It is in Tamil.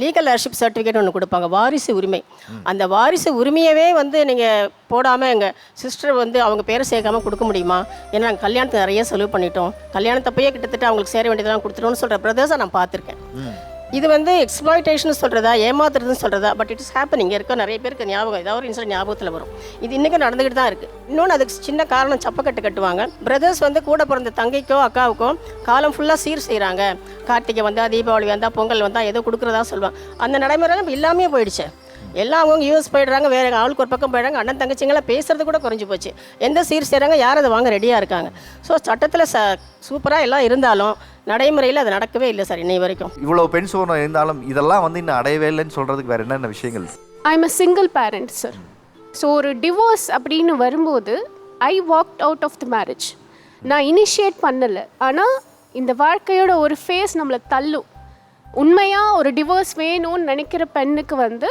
லீகல் ஏர்ஷிப் சர்டிஃபிகேட் ஒன்று கொடுப்பாங்க வாரிசு உரிமை. அந்த வாரிசு உரிமையவே வந்து நீங்கள் போடாமல் எங்கள் சிஸ்டர் வந்து அவங்க பேரை சேர்க்காமல் கொடுக்க முடியுமா? ஏன்னா நாங்கள் கல்யாணத்தை நிறைய செலவு பண்ணிட்டோம். கல்யாணத்தப்பையே கிட்டத்தட்ட அவங்களுக்கு சேர வேண்டியதெல்லாம் கொடுத்துட்டோம்னு சொல்கிற பிரதர்ஸை நான் பார்த்துருக்கேன். இது வந்து எக்ஸ்ப்ளாய்டேஷன் சொல்கிறதா ஏமாத்துறதுன்னு சொல்கிறதா பட் இட்ஸ் ஹேப்பன் இங்கே இருக்க நிறைய பேருக்கு ஞாபகம் ஏதாவது ஒரு இன்சிடென்ட் ஞாபகத்தில் வரும். இது இன்றைக்கும் நடந்துக்கிட்டு தான் இருக்குது இன்னொன்று அதுக்கு சின்ன காரணம் சப்பக்கட்டு கட்டுவாங்க. பிரதர்ஸ் வந்து கூட பிறந்த தங்கைக்கோ அக்காவுக்கோ காலம் ஃபுல்லாக சீர் செய்கிறாங்க கார்த்திகை வந்தால் தீபாவளி வந்தால் பொங்கல் வந்தால் ஏதோ கொடுக்குறதா சொல்லுவாங்க. அந்த நடைமுறை நம்ம இல்லாமே போயிடுச்சு. எல்லாம் அவங்க யூஎஸ் போயிடுறாங்க வேறு ஆளுக்கு ஒரு பக்கம் போயிடுறாங்க அண்ணன் தங்கச்சிங்களாம் பேசுறது கூட குறைஞ்சி போச்சு. எந்த சீர் செய்கிறாங்க யார் அதை வாங்க ரெடியாக இருக்காங்க? ஸோ சட்டத்தில் ச சூப்பராக எல்லாம் இருந்தாலும் நடைமுறையில் அது நடக்கவே இல்லை சார் இன்னை வரைக்கும். இவ்வளோ பெண் சுகனம் இருந்தாலும் இதெல்லாம் வந்து இன்னும் அடையவே இல்லைன்னு சொல்றதுக்கு வேற என்னென்ன விஷயங்கள்? I'm a single parent sir so ஒரு டிவோர்ஸ் அப்படின்னு வரும்போது I walked out of the marriage நான் இனிஷியேட் பண்ணலை. ஆனால் இந்த வாழ்க்கையோட ஒரு ஃபேஸ் நம்மளை தள்ளும். உண்மையாக ஒரு டிவோர்ஸ் வேணும்னு நினைக்கிற பெண்ணுக்கு வந்து